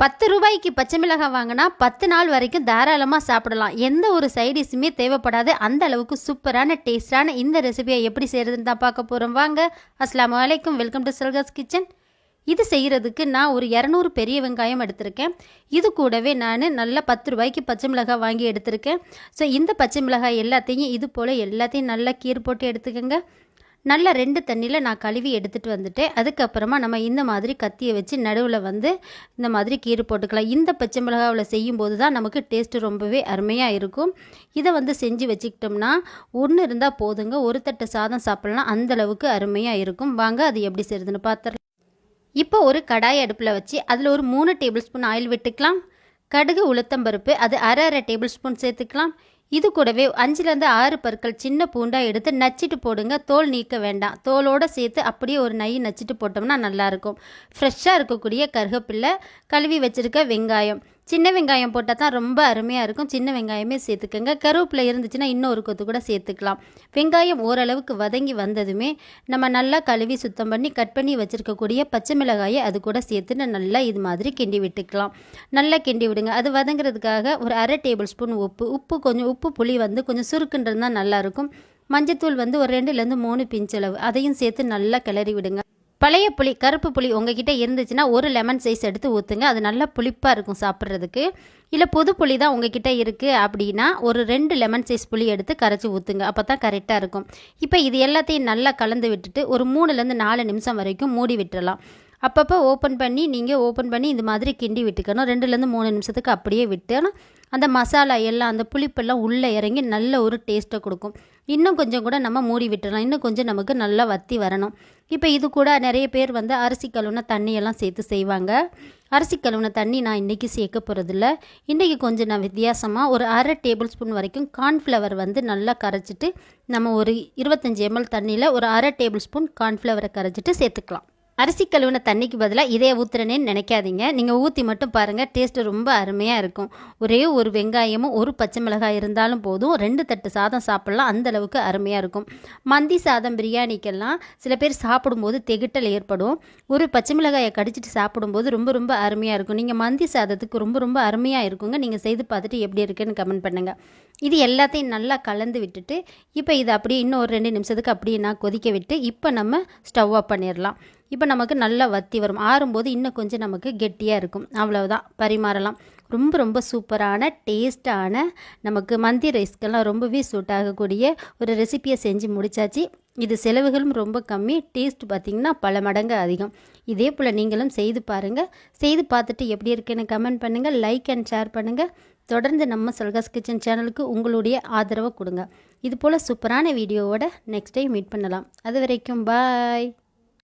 பத்து ரூபாய்க்கு பச்சை மிளகாய் வாங்கினா பத்து நாள் வரைக்கும் தாராளமாக சாப்பிடலாம். எந்த ஒரு சைடிஷுமே தேவைப்படாது. அந்த அளவுக்கு சூப்பரான டேஸ்டான இந்த ரெசிபியை எப்படி செய்கிறதுன்னு தான் பார்க்க போகிறோம் வாங்க அஸ்லாம் வலைக்கும் வெல்கம் டு சல்காஸ் கிச்சன் இது செய்கிறதுக்கு நான் ஒரு இரநூறு பெரிய வெங்காயம் எடுத்திருக்கேன். இது கூடவே நான் நல்ல பத்து ரூபாய்க்கு பச்சை மிளகாய் வாங்கி எடுத்திருக்கேன். ஸோ இந்த பச்சை மிளகாய் எல்லாத்தையும் இது போல் எல்லாத்தையும் நல்லா கீறு போட்டு எடுத்துக்கோங்க. நல்ல ரெண்டு தண்ணியில் நான் கழுவி எடுத்துகிட்டு வந்துட்டேன் அதுக்கப்புறமா நம்ம இந்த மாதிரி கத்தியை வச்சு நடுவில் வந்து இந்த மாதிரி கீறு போட்டுக்கலாம். இந்த பச்சை மிளகாவில் செய்யும்போது தான் நமக்கு டேஸ்ட்டு ரொம்பவே அருமையாக இருக்கும். இதை வந்து செஞ்சு வச்சுக்கிட்டோம்னா ஒன்று இருந்தால் போதுங்க. ஒரு தட்டு சாதம் சாப்பிட்லாம். அந்தளவுக்கு அருமையாக இருக்கும். வாங்க அது எப்படி செய்யுதுன்னு பார்த்துடலாம் இப்போ ஒரு கடாய் அடுப்பில் வச்சு அதில் ஒரு மூணு டேபிள் ஸ்பூன் ஆயில் விட்டுக்கலாம். கடுகு உளுத்தம்பருப்பு அது அரை அரை டேபிள் ஸ்பூன் சேர்த்துக்கலாம். இது கூடவே அஞ்சுலேருந்து ஆறு பற்கள் சின்ன பூண்டாக எடுத்து நச்சிட்டு போடுங்க. தோல் நீக்க வேண்டாம். தோலோடு சேர்த்து அப்படியே ஒரு நை நச்சிட்டு போட்டோம்னா நல்லாயிருக்கும் ஃப்ரெஷ்ஷாக இருக்கக்கூடிய கருகப்பில்லை கழுவி வச்சுருக்க வெங்காயம். சின்ன வெங்காயம் போட்டால் தான் ரொம்ப அருமையாக இருக்கும். சின்ன வெங்காயமே சேர்த்துக்கோங்க. கருவேப்பிலை இருந்துச்சுன்னா இன்னொரு கொத்து கூட சேர்த்துக்கலாம். வெங்காயம் ஓரளவுக்கு வதங்கி வந்ததுமே நம்ம நல்லா கழுவி சுத்தம் பண்ணி கட் பண்ணி வச்சுருக்கக்கூடிய பச்சை மிளகாயை அது கூட சேர்த்துன்னு நல்லா இது மாதிரி கிண்டி விட்டுக்கலாம். நல்லா கிண்டி விடுங்க. அது வதங்குறதுக்காக ஒரு அரை டேபிள் ஸ்பூன் உப்பு. உப்பு கொஞ்சம் உப்பு புளி வந்து கொஞ்சம் சுருக்குன்றது தான் நல்லாயிருக்கும் மஞ்சத்தூள் வந்து ஒரு ரெண்டுலேருந்து மூணு பிஞ்சளவு அதையும் சேர்த்து நல்லா கிளறி விடுங்க. பழைய புளி கருப்பு புளி உங்ககிட்ட இருந்துச்சுன்னா ஒரு லெமன் சைஸ் எடுத்து ஊற்றுங்க அது நல்லா புளிப்பாக இருக்கும் சாப்பிட்றதுக்கு. இல்லை புது புளி தான் உங்ககிட்ட இருக்குது அப்படின்னா ஒரு ரெண்டு லெமன் சைஸ் புளி எடுத்து கரைச்சி ஊற்றுங்க அப்போ தான் கரெக்டாக இருக்கும். இப்போ இது எல்லாத்தையும் நல்லா கலந்து விட்டுட்டு ஒரு மூணுலேருந்து நாலு நிமிஷம் வரைக்கும் மூடி விட்டுறலாம். அப்பப்போ ஓப்பன் பண்ணி நீங்கள் ஓப்பன் பண்ணி இந்த மாதிரி கிண்டி விட்டுக்கணும். ரெண்டுலேருந்து மூணு நிமிஷத்துக்கு அப்படியே விட்டு அந்த மசாலா எல்லாம் அந்த புளிப்பெல்லாம் உள்ளே இறங்கி நல்ல ஒரு டேஸ்ட்டை கொடுக்கும். இன்னும் கொஞ்சம் கூட நம்ம மூடி விட்டுடலாம் இன்னும் கொஞ்சம் நமக்கு நல்லா வத்தி வரணும். இப்போ இது கூட நிறைய பேர் வந்து அரிசி கழுவுன தண்ணியெல்லாம் சேர்த்து செய்வாங்க. அரிசி கழுவுன தண்ணி நான் இன்றைக்கி சேர்க்க போகிறதில்ல இன்றைக்கி கொஞ்சம் நான் வித்தியாசமாக ஒரு அரை டேபிள் ஸ்பூன் வரைக்கும் கார்ன்ஃப்ளவர் வந்து நல்லா கரைச்சிட்டு நம்ம ஒரு இருபத்தஞ்சி எம்எல் தண்ணியில் ஒரு அரை டேபிள் ஸ்பூன் கார்ன்ஃப்ளவரை கரைச்சிட்டு சேர்த்துக்கலாம். அரிசி கழுவுன தண்ணிக்கு பதிலாக இதே ஊற்றுறேனேன்னு நினைக்காதீங்க. நீங்கள் ஊற்றி மட்டும் பாருங்கள் டேஸ்ட்டு ரொம்ப அருமையாக இருக்கும். ஒரே ஒரு வெங்காயமும் ஒரு பச்சை மிளகாய் இருந்தாலும் போதும். ரெண்டு தட்டு சாதம் சாப்பிட்லாம் அந்தளவுக்கு அருமையாக இருக்கும். மந்தி சாதம் பிரியாணிக்கெல்லாம் சில பேர் சாப்பிடும்போது தெகிட்டல் ஏற்படும். ஒரு பச்சை மிளகாயை கடிச்சிட்டு சாப்பிடும்போது ரொம்ப ரொம்ப அருமையாக இருக்கும். நீங்கள் மந்தி சாதத்துக்கு ரொம்ப ரொம்ப அருமையாக இருக்குங்க. நீங்கள் செய்து பார்த்துட்டு எப்படி இருக்குன்னு கமெண்ட் பண்ணுங்கள் இது எல்லாத்தையும் நல்லா கலந்து விட்டுட்டு இப்போ இதை அப்படியே இன்னும் ஒரு ரெண்டு நிமிஷத்துக்கு அப்படியே நான் கொதிக்க விட்டு இப்போ நம்ம ஸ்டவ் ஆஃப் பண்ணிடலாம். இப்போ நமக்கு நல்லா வத்தி வரும். ஆறும்போது இன்னும் கொஞ்சம் நமக்கு கெட்டியாக இருக்கும். அவ்வளவுதான். பரிமாறலாம். ரொம்ப ரொம்ப சூப்பரான டேஸ்ட்டான நமக்கு மந்தி ரைஸ்க்கெல்லாம் ரொம்பவே சூட் ஆகக்கூடிய ஒரு ரெசிப்பியை செஞ்சு முடிச்சாச்சு. இது செலவுகளும் ரொம்ப கம்மி. டேஸ்ட் பார்த்திங்கன்னா பல மடங்கு அதிகம். இதே போல் நீங்களும் செய்து பாருங்கள் செய்து பார்த்துட்டு எப்படி இருக்குன்னு கமெண்ட் பண்ணுங்கள் லைக் அண்ட் ஷேர் பண்ணுங்கள் தொடர்ந்து நம்ம சொல்காஸ் கிச்சன் சேனலுக்கு உங்களுடைய ஆதரவை கொடுங்க. இது போல் சூப்பரான வீடியோவோட நெக்ஸ்ட் டைம் மீட் பண்ணலாம். அது வரைக்கும் பாய்